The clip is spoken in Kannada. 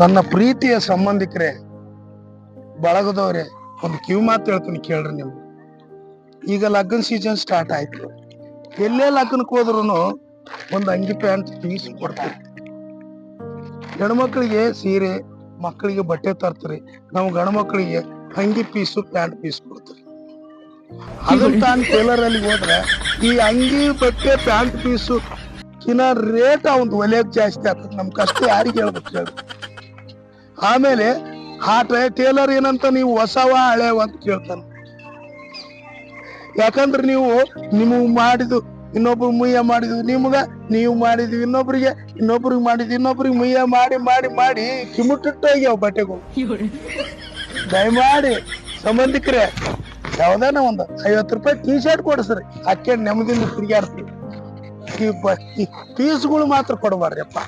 ನನ್ನ ಪ್ರೀತಿಯ ಸಂಬಂಧಿಕರೇ, ಬಳಗದವ್ರೆ, ಒಂದು ಕಿವಿ ಮಾತು ಹೇಳ್ತೀನಿ ಕೇಳ್ರಿ ನೀವು. ಈಗ ಲಗ್ನ ಸೀಸನ್ ಸ್ಟಾರ್ಟ್ ಆಯ್ತು. ಎಲ್ಲೇ ಲಗ್ನಕ್ಕೆ ಹೋದ್ರು ಒಂದು ಅಂಗಿ ಪ್ಯಾಂಟ್ ಪೀಸ್ ಕೊಡ್ತಾರೆ. ಹೆಣ್ಮಕ್ಳಿಗೆ ಸೀರೆ ಮಕ್ಕಳಿಗೆ ಬಟ್ಟೆ ತರ್ತಾರೆ. ನಾವು ಗಣಮಕ್ಕಳಿಗೆ ಮಕ್ಕಳಿಗೆ ಅಂಗಿ ಪೀಸು ಪ್ಯಾಂಟ್ ಪೀಸ್ ಕೊಡ್ತಾರೆ ಅದನ್ನ ತಾನು ಟೇಲರ್ ಅಲ್ಲಿ ಹೋದ್ರೆ ಈ ಅಂಗಿ, ಬಟ್ಟೆ ಪ್ಯಾಂಟ್ ಪೀಸು ಕಿನ ರೇಟ್ ಒಂದು ಒಲೆ ಜಾಸ್ತಿ ಆಗ್ತದೆ. ನಮ್ ಕಷ್ಟ ಯಾರಿಗೆ ಹೇಳ್ಬೇಕು ಹೇಳಿ ಆಮೇಲೆ ಆ ಟೇಲರ್ ಏನಂತ ನೀವು ಹೊಸವ, ಹಳೆವ ಅಂತ ಕೇಳ್ತಾನೆ. ಯಾಕಂದ್ರೆ ನೀವು ನಿಮಗೆ ಮಾಡಿದ್ದು, ಇನ್ನೊಬ್ರು ಮುಯ್ಯ ಮಾಡಿದ್ವಿ ನಿಮ್ಗ, ನೀವು ಮಾಡಿದ್ವಿ ಇನ್ನೊಬ್ರಿಗೆ ಇನ್ನೊಬ್ರಿಗೆ ಮಾಡಿದ್ವಿ ಇನ್ನೊಬ್ರಿಗೆ ಮುಯ್ಯ ಮಾಡಿ ಮಾಡಿ ಮಾಡಿ ಕಿಮುಟ್ಟಿಟ್ಟು ಹೋಗ್ಯಾವ ಬಟ್ಟೆಗಳು. ದಯಮಾಡಿ, ಸಂಬಂಧಿಕರೇ, ಯಾವ್ದಾನ ಒಂದು ಐವತ್ತು ರೂಪಾಯಿ ಟೀ ಶರ್ಟ್ ಕೊಡಿಸ್ರಿ. ಹಾಕ್ಯಂಡ್ ನೆಮ್ಮದಿಯಿಂದ ತಿರುಗಾಡ್ತೀವಿ ಈ ಪೀಸ್ಗಳು ಮಾತ್ರ ಕೊಡಬಾರ್ರಿ ಅಪ್ಪ